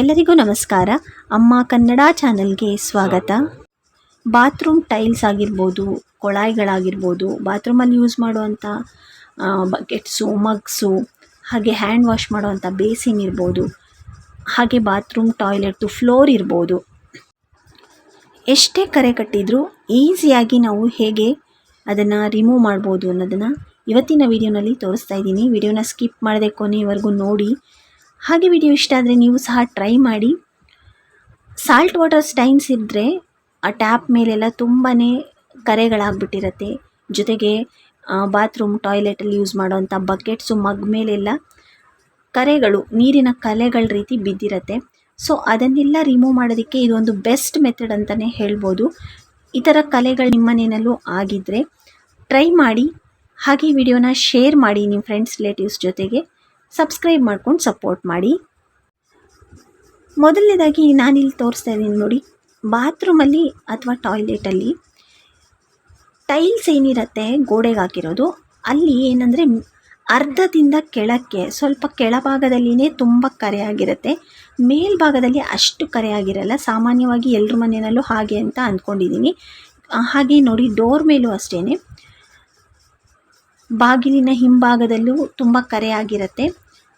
ಎಲ್ಲರಿಗೂ ನಮಸ್ಕಾರ. ಅಮ್ಮ ಕನ್ನಡ ಚಾನಲ್ಗೆ ಸ್ವಾಗತ. ಬಾತ್ರೂಮ್ ಟೈಲ್ಸ್ ಆಗಿರ್ಬೋದು, ಕೊಳಾಯಿಗಳಾಗಿರ್ಬೋದು, ಬಾತ್ರೂಮಲ್ಲಿ ಯೂಸ್ ಮಾಡುವಂಥ ಬಕೆಟ್ಸು, ಮಗ್ಸು, ಹಾಗೆ ಹ್ಯಾಂಡ್ ವಾಶ್ ಮಾಡುವಂಥ ಬೇಸಿನ್ ಇರ್ಬೋದು, ಹಾಗೆ ಬಾತ್ರೂಮ್ ಟಾಯ್ಲೆಟ್ದು ಫ್ಲೋರ್ ಇರ್ಬೋದು. ಎಷ್ಟೇ ಕರೆ ಕಟ್ಟಿದರೂ ಈಸಿಯಾಗಿ ನಾವು ಹೇಗೆ ಅದನ್ನು ರಿಮೂವ್ ಮಾಡ್ಬೋದು ಅನ್ನೋದನ್ನು ಇವತ್ತಿನ ವಿಡಿಯೋನಲ್ಲಿ ತೋರಿಸ್ತಾ ಇದ್ದೀನಿ. ವಿಡಿಯೋನ ಸ್ಕಿಪ್ ಮಾಡದೆ ಕೊನೆಯವರೆಗೂ ನೋಡಿ. ಹಾಗೆ ವಿಡಿಯೋ ಇಷ್ಟ ಆದರೆ ನೀವು ಸಹ ಟ್ರೈ ಮಾಡಿ. ಸಾಲ್ಟ್ ವಾಟರ್ ಸ್ಟೈನ್ಸ್ ಇದ್ದರೆ ಆ ಟ್ಯಾಪ್ ಮೇಲೆಲ್ಲ ತುಂಬಾ ಕರೆಗಳಾಗ್ಬಿಟ್ಟಿರತ್ತೆ. ಜೊತೆಗೆ ಬಾತ್ರೂಮ್ ಟಾಯ್ಲೆಟಲ್ಲಿ ಯೂಸ್ ಮಾಡೋವಂಥ ಬಕೆಟ್ಸು ಮಗ್ ಮೇಲೆಲ್ಲ ಕರೆಗಳು, ನೀರಿನ ಕಲೆಗಳ ರೀತಿ ಬಿದ್ದಿರತ್ತೆ. ಸೊ ಅದನ್ನೆಲ್ಲ ರಿಮೂವ್ ಮಾಡೋದಕ್ಕೆ ಇದೊಂದು ಬೆಸ್ಟ್ ಮೆಥಡ್ ಅಂತಲೇ ಹೇಳ್ಬೋದು. ಈ ಥರ ಕಲೆಗಳು ನಿಮ್ಮ ಮನೆಯಲ್ಲೂ ಆಗಿದ್ದರೆ ಟ್ರೈ ಮಾಡಿ. ಹಾಗೆ ವಿಡಿಯೋನ ಶೇರ್ ಮಾಡಿ ನಿಮ್ಮ ಫ್ರೆಂಡ್ಸ್ ರಿಲೇಟಿವ್ಸ್ ಜೊತೆಗೆ. ಸಬ್ಸ್ಕ್ರೈಬ್ ಮಾಡ್ಕೊಂಡು ಸಪೋರ್ಟ್ ಮಾಡಿ. ಮೊದಲನೇದಾಗಿ ನಾನಿಲ್ಲಿ ತೋರಿಸ್ತಾ ಇದ್ದೀನಿ ನೋಡಿ ಬಾತ್ರೂಮಲ್ಲಿ ಅಥವಾ ಟಾಯ್ಲೆಟಲ್ಲಿ ಟೈಲ್ಸ್ ಏನಿರುತ್ತೆ, ಗೋಡೆಗೆ ಹಾಕಿರೋದು, ಅಲ್ಲಿ ಏನಂದರೆ ಅರ್ಧದಿಂದ ಕೆಳಕ್ಕೆ, ಸ್ವಲ್ಪ ಕೆಳಭಾಗದಲ್ಲಿನೇ ತುಂಬ ಕರೆಯಾಗಿರುತ್ತೆ ಮೇಲ್ಭಾಗದಲ್ಲಿ ಅಷ್ಟು ಕರೆ ಆಗಿರಲ್ಲ, ಸಾಮಾನ್ಯವಾಗಿ ಎಲ್ಲರ ಮನೆಯಲ್ಲೂ ಹಾಗೆ ಅಂತ ಅಂದ್ಕೊಂಡಿದ್ದೀನಿ ಹಾಗೆ ನೋಡಿ ಡೋರ್ ಮೇಲೂ ಅಷ್ಟೇ ಬಾಗಿಲಿನ ಹಿಂಭಾಗದಲ್ಲೂ ತುಂಬ ಕರೆ ಆಗಿರುತ್ತೆ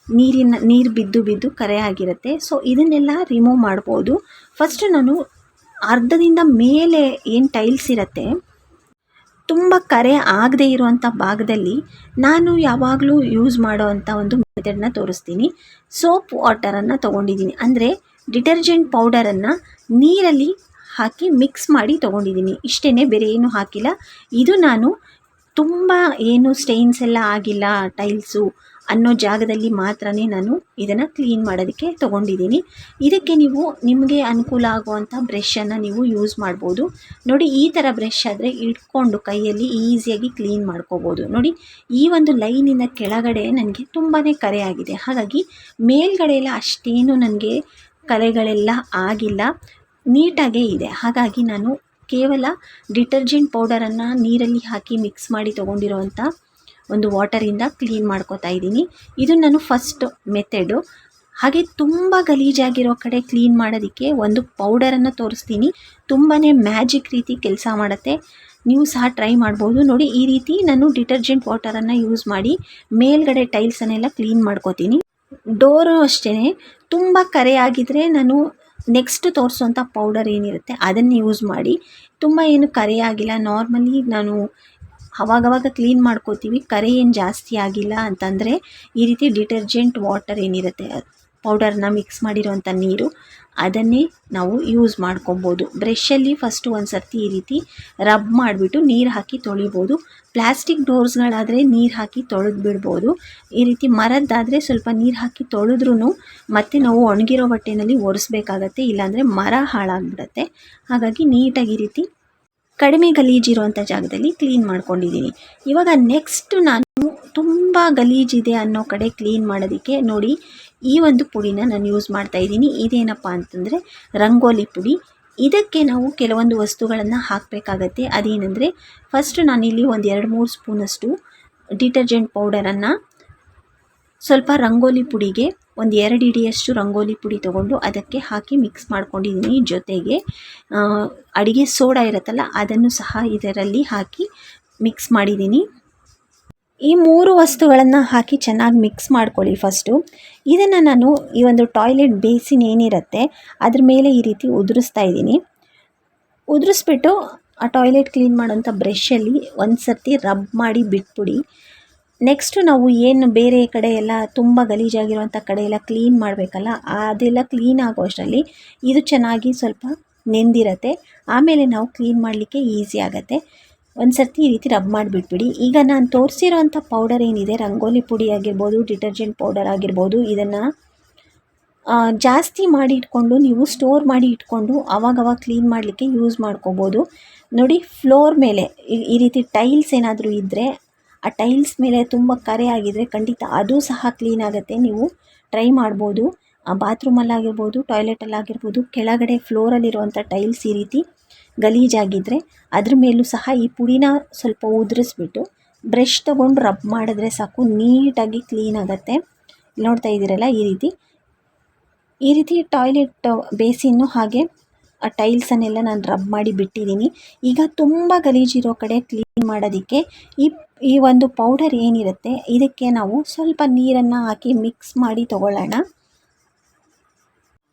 ನೀರಿನ, ನೀರು ಬಿದ್ದು ಬಿದ್ದು ಕರೆ ಆಗಿರುತ್ತೆ ಸೊ ಇದನ್ನೆಲ್ಲ ರಿಮೂವ್ ಮಾಡ್ಬೋದು. ಫಸ್ಟ್ ನಾನು ಅರ್ಧದಿಂದ ಮೇಲೆ ಏನು ಟೈಲ್ಸ್ ಇರುತ್ತೆ, ತುಂಬ ಕರೆ ಆಗದೆ ಇರುವಂಥ ಭಾಗದಲ್ಲಿ ನಾನು ಯಾವಾಗಲೂ ಯೂಸ್ ಮಾಡೋವಂಥ ಒಂದು ಮೆಥಡನ್ನ ತೋರಿಸ್ತೀನಿ. ಸೋಪ್ ವಾಟರನ್ನು ತೊಗೊಂಡಿದ್ದೀನಿ. ಅಂದರೆ ಡಿಟರ್ಜೆಂಟ್ ಪೌಡರನ್ನು ನೀರಲ್ಲಿ ಹಾಕಿ ಮಿಕ್ಸ್ ಮಾಡಿ ತೊಗೊಂಡಿದ್ದೀನಿ. ಇಷ್ಟೇ ಬೇರೆ ಏನು ಹಾಕಿಲ್ಲ. ಇದು ನಾನು ತುಂಬ ಏನು ಸ್ಟೈನ್ಸ್ ಎಲ್ಲ ಆಗಿಲ್ಲ ಟೈಲ್ಸು ಅನ್ನೋ ಜಾಗದಲ್ಲಿ ಮಾತ್ರ ನಾನು ಇದನ್ನು ಕ್ಲೀನ್ ಮಾಡೋದಕ್ಕೆ ತೊಗೊಂಡಿದ್ದೀನಿ. ಇದಕ್ಕೆ ನೀವು ನಿಮಗೆ ಅನುಕೂಲ ಆಗುವಂಥ ಬ್ರಷನ್ನು ನೀವು ಯೂಸ್ ಮಾಡ್ಬೋದು. ನೋಡಿ, ಈ ಥರ ಬ್ರಷ್ ಆದರೆ ಇಟ್ಕೊಂಡು ಕೈಯಲ್ಲಿ ಈಸಿಯಾಗಿ ಕ್ಲೀನ್ ಮಾಡ್ಕೋಬೋದು. ನೋಡಿ, ಈ ಒಂದು ಲೈನಿನ ಕೆಳಗಡೆ ನನಗೆ ತುಂಬಾ ಕರೆ ಆಗಿದೆ. ಹಾಗಾಗಿ ಮೇಲ್ಗಡೆ ಎಲ್ಲ ಅಷ್ಟೇನು ನನಗೆ ಕಲೆಗಳೆಲ್ಲ ಆಗಿಲ್ಲ. ನೀಟಾಗೇ ಇದೆ. ಹಾಗಾಗಿ ನಾನು ಕೇವಲ ಡಿಟರ್ಜೆಂಟ್ ಪೌಡರನ್ನು ನೀರಲ್ಲಿ ಹಾಕಿ ಮಿಕ್ಸ್ ಮಾಡಿ ತೊಗೊಂಡಿರುವಂಥ ಒಂದು ವಾಟರಿಂದ ಕ್ಲೀನ್ ಮಾಡ್ಕೋತಾ ಇದ್ದೀನಿ. ಇದು ನಾನು ಫಸ್ಟ್ ಮೆಥಡು. ಹಾಗೆ ತುಂಬ ಗಲೀಜಾಗಿರೋ ಕಡೆ ಕ್ಲೀನ್ ಮಾಡೋದಕ್ಕೆ ಒಂದು ಪೌಡರನ್ನು ತೋರಿಸ್ತೀನಿ. ತುಂಬಾ ಮ್ಯಾಜಿಕ್ ರೀತಿ ಕೆಲಸ ಮಾಡುತ್ತೆ. ನೀವು ಸಹ ಟ್ರೈ ಮಾಡ್ಬೋದು. ನೋಡಿ, ಈ ರೀತಿ ನಾನು ಡಿಟರ್ಜೆಂಟ್ ವಾಟರನ್ನು ಯೂಸ್ ಮಾಡಿ ಮೇಲ್ಗಡೆ ಟೈಲ್ಸನ್ನೆಲ್ಲ ಕ್ಲೀನ್ ಮಾಡ್ಕೋತೀನಿ. ಡೋರು ಅಷ್ಟೇ ತುಂಬ ಕರೆ ಆಗಿದ್ದರೆ ನಾನು ನೆಕ್ಸ್ಟ್ ತೋರಿಸುವಂಥ ಪೌಡರ್ ಏನಿರುತ್ತೆ, ಅದನ್ನು ಯೂಸ್ ಮಾಡಿ. ತುಂಬ ಏನು ಕರೆ ಆಗಿಲ್ಲ ನಾರ್ಮಲಿ ನಾನು ಅವಾಗವಾಗ ಕ್ಲೀನ್ ಮಾಡ್ಕೋತೀವಿ. ಕರೆ ಏನು ಜಾಸ್ತಿ ಆಗಿಲ್ಲ ಅಂತಂದರೆ ಈ ರೀತಿ ಡಿಟರ್ಜೆಂಟ್ ವಾಟರ್ ಏನಿರುತ್ತೆ ಪೌಡರ್ನ ಮಿಕ್ಸ್ ಮಾಡಿರೋವಂಥ ನೀರು. ಅದನ್ನೇ ನಾವು ಯೂಸ್ ಮಾಡ್ಕೊಬೋದು. ಬ್ರಷಲ್ಲಿ ಫಸ್ಟು ಒಂದು ಸರ್ತಿ ಈ ರೀತಿ ರಬ್ ಮಾಡಿಬಿಟ್ಟು ನೀರು ಹಾಕಿ ತೊಳಿಬೋದು. ಪ್ಲಾಸ್ಟಿಕ್ ಡೋರ್ಸ್ಗಳಾದರೆ ನೀರು ಹಾಕಿ ತೊಳೆದು ಬಿಡ್ಬೋದು. ಈ ರೀತಿ ಮರದ್ದಾದರೆ ಸ್ವಲ್ಪ ನೀರು ಹಾಕಿ ತೊಳೆದ್ರೂ ಮತ್ತೆ ನಾವು ಒಣಗಿರೋ ಬಟ್ಟೆನಲ್ಲಿ ಒರೆಸ್ಬೇಕಾಗತ್ತೆ, ಇಲ್ಲಾಂದರೆ ಮರ ಹಾಳಾಗ್ಬಿಡತ್ತೆ. ಹಾಗಾಗಿ ನೀಟಾಗಿ ಈ ರೀತಿ ಕಡಿಮೆ ಗಲೀಜಿರುವಂಥ ಜಾಗದಲ್ಲಿ ಕ್ಲೀನ್ ಮಾಡ್ಕೊಂಡಿದ್ದೀನಿ. ಇವಾಗ ನೆಕ್ಸ್ಟ್ ನಾನು ತುಂಬ ಗಲೀಜಿದೆ ಅನ್ನೋ ಕಡೆ ಕ್ಲೀನ್ ಮಾಡೋದಕ್ಕೆ ನೋಡಿ, ಈ ಒಂದು ಪುಡಿನ ನಾನು ಯೂಸ್ ಮಾಡ್ತಾ ಇದ್ದೀನಿ. ಇದೇನಪ್ಪ ಅಂತಂದರೆ ರಂಗೋಲಿ ಪುಡಿ. ಇದಕ್ಕೆ ನಾವು ಕೆಲವೊಂದು ವಸ್ತುಗಳನ್ನು ಹಾಕಬೇಕಾಗತ್ತೆ. ಅದೇನೆಂದರೆ ಫಸ್ಟ್ ನಾನಿಲ್ಲಿ ಒಂದು ಎರಡು ಮೂರು ಸ್ಪೂನಷ್ಟು ಡಿಟರ್ಜೆಂಟ್ ಪೌಡರನ್ನು ಸ್ವಲ್ಪ ರಂಗೋಲಿ ಪುಡಿಗೆ ಒಂದು ಎರಡು ಹಿಡಿಯಷ್ಟು ರಂಗೋಲಿ ಪುಡಿ ತೊಗೊಂಡು ಅದಕ್ಕೆ ಹಾಕಿ ಮಿಕ್ಸ್ ಮಾಡ್ಕೊಂಡಿದ್ದೀನಿ ಜೊತೆಗೆ ಅಡುಗೆ ಸೋಡಾ ಇರುತ್ತಲ್ಲ, ಅದನ್ನು ಸಹ ಇದರಲ್ಲಿ ಹಾಕಿ ಮಿಕ್ಸ್ ಮಾಡಿದ್ದೀನಿ ಈ ಮೂರು ವಸ್ತುಗಳನ್ನು ಹಾಕಿ ಚೆನ್ನಾಗಿ ಮಿಕ್ಸ್ ಮಾಡ್ಕೊಳ್ಳಿ ಫಸ್ಟು ಇದನ್ನು ನಾನು ಈ ಒಂದು ಟಾಯ್ಲೆಟ್ ಬೇಸಿನ್ ಏನಿರುತ್ತೆ, ಅದ್ರ ಮೇಲೆ ಈ ರೀತಿ ಉದುರಿಸ್ತಾ ಇದ್ದೀನಿ. ಉದುರಿಸ್ಬಿಟ್ಟು ಆ ಟಾಯ್ಲೆಟ್ ಕ್ಲೀನ್ ಮಾಡೋಂಥ ಬ್ರಷಲ್ಲಿ ಒಂದು ಸರ್ತಿ ರಬ್ ಮಾಡಿ ಬಿಟ್ಬಿಡಿ. ನೆಕ್ಸ್ಟು ನಾವು ಏನು ಬೇರೆ ಕಡೆ ಎಲ್ಲ ತುಂಬ ಗಲೀಜಾಗಿರುವಂಥ ಕಡೆ ಎಲ್ಲ ಕ್ಲೀನ್ ಮಾಡಬೇಕಲ್ಲ, ಅದೆಲ್ಲ ಕ್ಲೀನ್ ಆಗೋ ಅಷ್ಟರಲ್ಲಿ ಇದು ಚೆನ್ನಾಗಿ ಸ್ವಲ್ಪ ನೆಂದಿರತ್ತೆ. ಆಮೇಲೆ ನಾವು ಕ್ಲೀನ್ ಮಾಡಲಿಕ್ಕೆ ಈಸಿ ಆಗುತ್ತೆ. ಒಂದು ಸರ್ತಿ ಈ ರೀತಿ ರಬ್ ಮಾಡಿಬಿಟ್ಬಿಡಿ. ಈಗ ನಾನು ತೋರಿಸಿರೋಂಥ ಪೌಡರ್ ಏನಿದೆ, ರಂಗೋಲಿ ಪುಡಿ ಆಗಿರ್ಬೋದು ಡಿಟರ್ಜೆಂಟ್ ಪೌಡರ್ ಆಗಿರ್ಬೋದು, ಇದನ್ನು ಜಾಸ್ತಿ ಮಾಡಿ ಇಟ್ಕೊಂಡು, ನೀವು ಸ್ಟೋರ್ ಮಾಡಿ ಇಟ್ಕೊಂಡು ಅವಾಗವಾಗ ಕ್ಲೀನ್ ಮಾಡಲಿಕ್ಕೆ ಯೂಸ್ ಮಾಡ್ಕೋಬೋದು. ನೋಡಿ ಫ್ಲೋರ್ ಮೇಲೆ ಈ ರೀತಿ ಟೈಲ್ಸ್ ಏನಾದರೂ ಇದ್ದರೆ ಆ ಟೈಲ್ಸ್ ಮೇಲೆ ತುಂಬ ಕರೆ ಆಗಿದ್ದರೆ ಖಂಡಿತ ಅದು ಸಹ ಕ್ಲೀನ್ ಆಗುತ್ತೆ. ನೀವು ಟ್ರೈ ಮಾಡ್ಬೋದು. ಬಾತ್ರೂಮಲ್ಲಾಗಿರ್ಬೋದು ಟಾಯ್ಲೆಟಲ್ಲಾಗಿರ್ಬೋದು ಕೆಳಗಡೆ ಫ್ಲೋರಲ್ಲಿರುವಂಥ ಟೈಲ್ಸ್ ಈ ರೀತಿ ಗಲೀಜಾಗಿದ್ದರೆ ಅದ್ರ ಮೇಲೂ ಸಹ ಈ ಪುಡಿನ ಸ್ವಲ್ಪ ಉದುರಿಸ್ಬಿಟ್ಟು ಬ್ರಷ್ ತೊಗೊಂಡು ರಬ್ ಮಾಡಿದ್ರೆ ಸಾಕು, ನೀಟಾಗಿ ಕ್ಲೀನ್ ಆಗುತ್ತೆ. ನೋಡ್ತಾ ಇದ್ದೀರಲ್ಲ ಈ ರೀತಿ. ಈ ರೀತಿ ಟಾಯ್ಲೆಟ್ ಬೇಸಿನ್ನು ಹಾಗೆ ಆ ಟೈಲ್ಸನ್ನೆಲ್ಲ ನಾನು ರಬ್ ಮಾಡಿ ಬಿಟ್ಟಿದ್ದೀನಿ. ಈಗ ತುಂಬ ಗಲೀಜಿರೋ ಕಡೆ ಕ್ಲೀನ್ ಮಾಡೋದಕ್ಕೆ ಈ ಈ ಒಂದು ಪೌಡರ್ ಏನಿರುತ್ತೆ, ಇದಕ್ಕೆ ನಾವು ಸ್ವಲ್ಪ ನೀರನ್ನು ಹಾಕಿ ಮಿಕ್ಸ್ ಮಾಡಿ ತಗೊಳ್ಳೋಣ.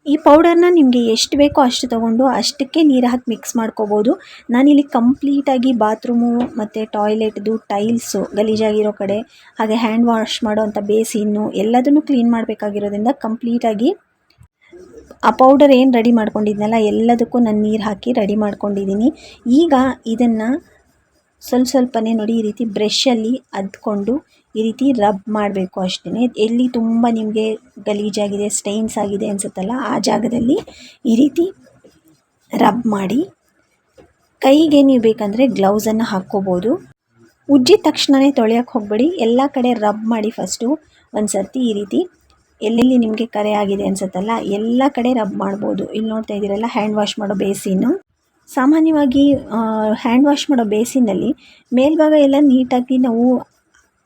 ಈ ಪೌಡರ್ನ ನಿಮಗೆ ಎಷ್ಟು ಬೇಕೋ ಅಷ್ಟು ತೊಗೊಂಡು ಅಷ್ಟಕ್ಕೆ ನೀರು ಹಾಕಿ ಮಿಕ್ಸ್ ಮಾಡ್ಕೋಬೋದು. ನಾನಿಲ್ಲಿ ಕಂಪ್ಲೀಟಾಗಿ ಬಾತ್ರೂಮು ಮತ್ತು ಟಾಯ್ಲೆಟ್ದು ಟೈಲ್ಸು ಗಲೀಜಾಗಿರೋ ಕಡೆ, ಹಾಗೆ ಹ್ಯಾಂಡ್ ವಾಶ್ ಮಾಡೋವಂಥ ಬೇಸಿನ್ನು ಎಲ್ಲದನ್ನು ಕ್ಲೀನ್ ಮಾಡಬೇಕಾಗಿರೋದ್ರಿಂದ ಕಂಪ್ಲೀಟಾಗಿ ಆ ಪೌಡರ್ ಏನು ರೆಡಿ ಮಾಡ್ಕೊಂಡಿದ್ನಲ್ಲ, ಎಲ್ಲದಕ್ಕೂ ನಾನು ನೀರು ಹಾಕಿ ರೆಡಿ ಮಾಡ್ಕೊಂಡಿದ್ದೀನಿ. ಈಗ ಇದನ್ನು ಸ್ವಲ್ಪ ಸ್ವಲ್ಪನೇ ನೋಡಿ ಈ ರೀತಿ ಬ್ರಷಲ್ಲಿ ಅದ್ಕೊಂಡು ಈ ರೀತಿ ರಬ್ ಮಾಡಬೇಕು ಅಷ್ಟೇ ಎಲ್ಲಿ ತುಂಬ ನಿಮಗೆ ಗಲೀಜಾಗಿದೆ ಸ್ಟೈನ್ಸ್ ಆಗಿದೆ ಅನಿಸುತ್ತಲ್ಲ, ಆ ಜಾಗದಲ್ಲಿ ಈ ರೀತಿ ರಬ್ ಮಾಡಿ ಕೈಗೆ ನೀವು ಬೇಕಂದರೆ ಗ್ಲೌಸನ್ನು ಹಾಕ್ಕೋಬೋದು. ಉಜ್ಜಿದ ತಕ್ಷಣವೇ ತೊಳೆಯೋಕ್ಕೆ ಹೋಗಬೇಡಿ. ಎಲ್ಲ ಕಡೆ ರಬ್ ಮಾಡಿ ಫಸ್ಟು ಒಂದು ಸರ್ತಿ ಈ ರೀತಿ ಎಲ್ಲೆಲ್ಲಿ ನಿಮಗೆ ಕರೆ ಆಗಿದೆ ಅನ್ಸುತ್ತಲ್ಲ, ಎಲ್ಲ ಕಡೆ ರಬ್ ಮಾಡ್ಬೋದು. ಇಲ್ಲಿ ನೋಡ್ತಾ ಇದ್ದೀರಲ್ಲ ಹ್ಯಾಂಡ್ ವಾಶ್ ಮಾಡೋ ಬೇಸಿನ್ನು ಸಾಮಾನ್ಯವಾಗಿ ಹ್ಯಾಂಡ್ ವಾಶ್ ಮಾಡೋ ಬೇಸಿನಲ್ಲಿ ಮೇಲ್ಭಾಗ ಎಲ್ಲ ನೀಟಾಗಿ ನಾವು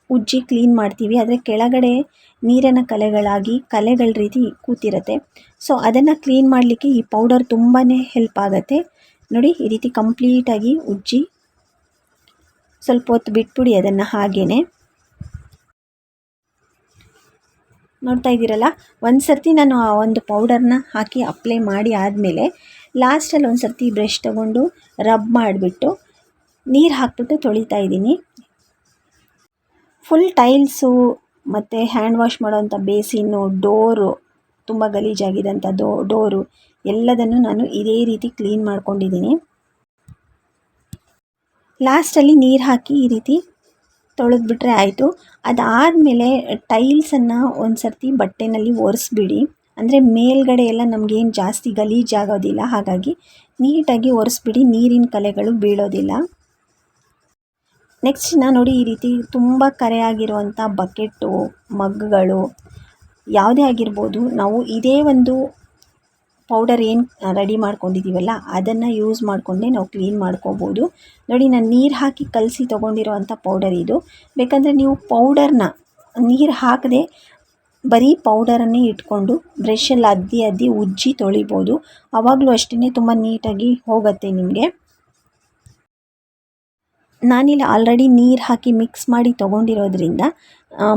ಉಜ್ಜಿ ಕ್ಲೀನ್ ಮಾಡ್ತೀವಿ. ಆದರೆ ಕೆಳಗಡೆ ನೀರಿನ ಕಲೆಗಳಾಗಿ ಕಲೆಗಳ ರೀತಿ ಕೂತಿರುತ್ತೆ. ಸೊ ಅದನ್ನು ಕ್ಲೀನ್ ಮಾಡಲಿಕ್ಕೆ ಈ ಪೌಡರ್ ತುಂಬಾ ಹೆಲ್ಪ್ ಆಗುತ್ತೆ. ನೋಡಿ, ಈ ರೀತಿ ಕಂಪ್ಲೀಟಾಗಿ ಉಜ್ಜಿ ಸ್ವಲ್ಪ ಹೊತ್ತು ಬಿಟ್ಬಿಡಿ ಅದನ್ನು ಹಾಗೇ ನೋಡ್ತಾ ಇದ್ದೀರಲ್ಲ? ಒಂದು ಸರ್ತಿ ನಾನು ಆ ಒಂದು ಪೌಡರ್ನ ಹಾಕಿ ಅಪ್ಲೈ ಮಾಡಿ ಆದಮೇಲೆ ಲಾಸ್ಟಲ್ಲಿ ಒಂದು ಸರ್ತಿ ಬ್ರಷ್ ತೊಗೊಂಡು ರಬ್ ಮಾಡಿಬಿಟ್ಟು ನೀರು ಹಾಕ್ಬಿಟ್ಟು ತೊಳಿತಾ ಇದ್ದೀನಿ. ಫುಲ್ ಟೈಲ್ಸು ಮತ್ತು ಹ್ಯಾಂಡ್ ವಾಶ್ ಮಾಡೋವಂಥ ಬೇಸಿನ್ನು ಡೋರು ತುಂಬ ಗಲೀಜಾಗಿದ್ದಂಥ ಡೋ ಡೋರು ಎಲ್ಲದನ್ನು ನಾನು ಇದೇ ರೀತಿ ಕ್ಲೀನ್ ಮಾಡ್ಕೊಂಡಿದ್ದೀನಿ. ಲಾಸ್ಟಲ್ಲಿ ನೀರು ಹಾಕಿ ಈ ರೀತಿ ತೊಳೆದ್ಬಿಟ್ರೆ ಆಯಿತು. ಅದಾದಮೇಲೆ ಟೈಲ್ಸನ್ನು ಒಂದು ಸರ್ತಿ ಬಟ್ಟೆನಲ್ಲಿ ಒರೆಸ್ಬಿಡಿ. ಅಂದರೆ ಮೇಲ್ಗಡೆ ಎಲ್ಲ ನಮಗೇನು ಜಾಸ್ತಿ ಗಲೀಜಾಗೋದಿಲ್ಲ ಹಾಗಾಗಿ ನೀಟಾಗಿ ಒರೆಸ್ಬಿಡಿ, ನೀರಿನ ಕಲೆಗಳು ಬೀಳೋದಿಲ್ಲ. ನೆಕ್ಸ್ಟ್ ನಾನು ನೋಡಿ ಈ ರೀತಿ ತುಂಬ ಕರೆಯಾಗಿರುವಂಥ ಬಕೆಟ್ಟು ಮಗ್ಗಳು ಯಾವುದೇ ಆಗಿರ್ಬೋದು, ನಾವು ಇದೇ ಒಂದು ಪೌಡರ್ ಏನು ರೆಡಿ ಮಾಡ್ಕೊಂಡಿದ್ದೀವಲ್ಲ ಅದನ್ನು ಯೂಸ್ ಮಾಡಿಕೊಂಡೇ ನಾವು ಕ್ಲೀನ್ ಮಾಡ್ಕೋಬೋದು. ನೋಡಿ, ನಾನು ನೀರು ಹಾಕಿ ಕಲಸಿ ತೊಗೊಂಡಿರೋವಂಥ ಪೌಡರ್ ಇದು. ಬೇಕಂದರೆ ನೀವು ಪೌಡರ್ನ ನೀರು ಹಾಕದೆ ಬರೀ ಪೌಡರನ್ನೇ ಇಟ್ಕೊಂಡು ಬ್ರಷಲ್ಲಿ ಅದ್ದಿ ಅದ್ದಿ ಉಜ್ಜಿ ತೊಳಿಬೋದು. ಆವಾಗಲೂ ಅಷ್ಟೇ ತುಂಬ ನೀಟಾಗಿ ಹೋಗುತ್ತೆ ನಿಮಗೆ. ನಾನಿಲ್ಲಿ ಆಲ್ರೆಡಿ ನೀರು ಹಾಕಿ ಮಿಕ್ಸ್ ಮಾಡಿ ತೊಗೊಂಡಿರೋದ್ರಿಂದ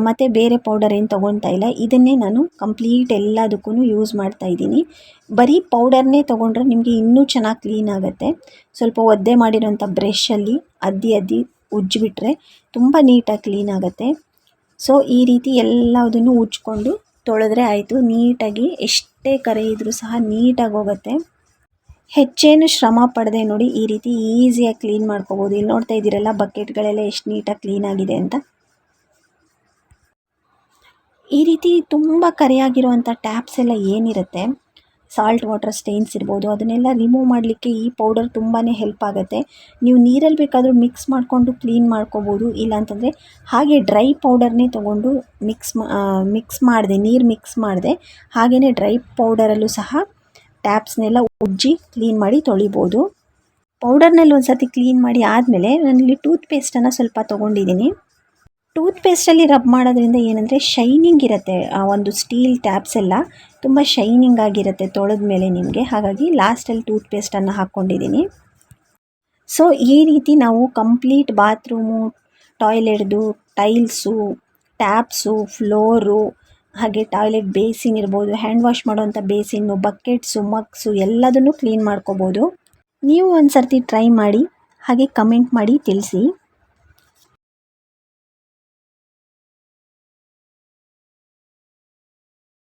ಮತ್ತು ಬೇರೆ ಪೌಡರ್ ಏನು ತೊಗೊಳ್ತಾ ಇಲ್ಲ. ಇದನ್ನೇ ನಾನು ಕಂಪ್ಲೀಟ್ ಎಲ್ಲದಕ್ಕೂ ಯೂಸ್ ಮಾಡ್ತಾ ಇದ್ದೀನಿ. ಬರೀ ಪೌಡರ್ನೇ ತೊಗೊಂಡ್ರೆ ನಿಮಗೆ ಇನ್ನೂ ಚೆನ್ನಾಗಿ ಕ್ಲೀನ್ ಆಗುತ್ತೆ. ಸ್ವಲ್ಪ ಒದ್ದೆ ಮಾಡಿರೋಂಥ ಬ್ರಷಲ್ಲಿ ಅದ್ದಿ ಅದ್ದಿ ಉಜ್ಜಿಬಿಟ್ರೆ ತುಂಬ ನೀಟಾಗಿ ಕ್ಲೀನ್ ಆಗುತ್ತೆ. ಸೊ ಈ ರೀತಿ ಎಲ್ಲದನ್ನು ಉಜ್ಕೊಂಡು ತೊಳೆದ್ರೆ ಆಯಿತು. ನೀಟಾಗಿ ಎಷ್ಟೇ ಕರೆ ಇದ್ದರೂ ಸಹ ನೀಟಾಗಿ ಹೋಗುತ್ತೆ. ಹೆಚ್ಚೇನು ಶ್ರಮ ಪಡದೆ ನೋಡಿ ಈ ರೀತಿ ಈಸಿಯಾಗಿ ಕ್ಲೀನ್ ಮಾಡ್ಕೋಬೋದು. ಇಲ್ಲಿ ನೋಡ್ತಾ ಇದ್ದೀರಲ್ಲ, ಬಕೆಟ್ಗಳೆಲ್ಲ ಎಷ್ಟು ನೀಟಾಗಿ ಕ್ಲೀನ್ ಆಗಿದೆ ಅಂತ. ಈ ರೀತಿ ತುಂಬ ಕರೆಯಾಗಿರುವಂಥ ಟ್ಯಾಪ್ಸ್ ಎಲ್ಲ ಏನಿರುತ್ತೆ? ಸಾಲ್ಟ್ ವಾಟರ್ ಸ್ಟೇನ್ಸ್ ಇರ್ಬೋದು, ಅದನ್ನೆಲ್ಲ ರಿಮೂವ್ ಮಾಡಲಿಕ್ಕೆ ಈ ಪೌಡರ್ ತುಂಬಾ ಹೆಲ್ಪ್ ಆಗುತ್ತೆ. ನೀವು ನೀರಲ್ಲಿ ಬೇಕಾದರೂ ಮಿಕ್ಸ್ ಮಾಡಿಕೊಂಡು ಕ್ಲೀನ್ ಮಾಡ್ಕೋಬೋದು, ಇಲ್ಲಾಂತಂದರೆ ಹಾಗೆ ಡ್ರೈ ಪೌಡರ್ನೇ ತೊಗೊಂಡು ಮಿಕ್ಸ್ ಮಿಕ್ಸ್ ಮಾಡಿದೆ, ನೀರು ಮಿಕ್ಸ್ ಮಾಡಿದೆ ಹಾಗೆಯೇ ಡ್ರೈ ಪೌಡರಲ್ಲೂ ಸಹ ಟ್ಯಾಪ್ಸ್ನೆಲ್ಲ ಉಜ್ಜಿ ಕ್ಲೀನ್ ಮಾಡಿ ತೊಳಿಬೋದು. ಪೌಡರ್ನಲ್ಲಿ ಒಂದು ಸರ್ತಿ ಕ್ಲೀನ್ ಮಾಡಿ ಆದಮೇಲೆ ನಾನಿಲ್ಲಿ ಟೂತ್ ಪೇಸ್ಟನ್ನು ಸ್ವಲ್ಪ ತೊಗೊಂಡಿದ್ದೀನಿ. ಟೂತ್ ಪೇಸ್ಟಲ್ಲಿ ರಬ್ ಮಾಡೋದ್ರಿಂದ ಏನಂದರೆ ಶೈನಿಂಗ್ ಇರುತ್ತೆ. ಆ ಒಂದು ಸ್ಟೀಲ್ ಟ್ಯಾಪ್ಸ್ ಎಲ್ಲ ತುಂಬ ಶೈನಿಂಗ್ ಆಗಿರುತ್ತೆ ತೊಳೆದ ಮೇಲೆ ನಿಮಗೆ. ಹಾಗಾಗಿ ಲಾಸ್ಟಲ್ಲಿ ಟೂತ್ ಪೇಸ್ಟನ್ನು ಹಾಕ್ಕೊಂಡಿದ್ದೀನಿ ಸೊ ಈ ರೀತಿ ನಾವು ಕಂಪ್ಲೀಟ್ ಬಾತ್ರೂಮು ಟಾಯ್ಲೆಟ್ದು ಟೈಲ್ಸು ಟ್ಯಾಪ್ಸು ಫ್ಲೋರು ಹಾಗೆ ಟಾಯ್ಲೆಟ್ ಬೇಸಿನ್ ಇರ್ಬೋದು ಹ್ಯಾಂಡ್ ವಾಶ್ ಮಾಡೋವಂಥ ಬೇಸಿನ್ನು ಬಕೆಟ್ಸು ಮಗ್ಸು ಎಲ್ಲದನ್ನು ಕ್ಲೀನ್ ಮಾಡ್ಕೋಬೋದು. ನೀವು ಒಂದು ಸರ್ತಿ ಟ್ರೈ ಮಾಡಿ, ಹಾಗೆ ಕಮೆಂಟ್ ಮಾಡಿ ತಿಳಿಸಿ.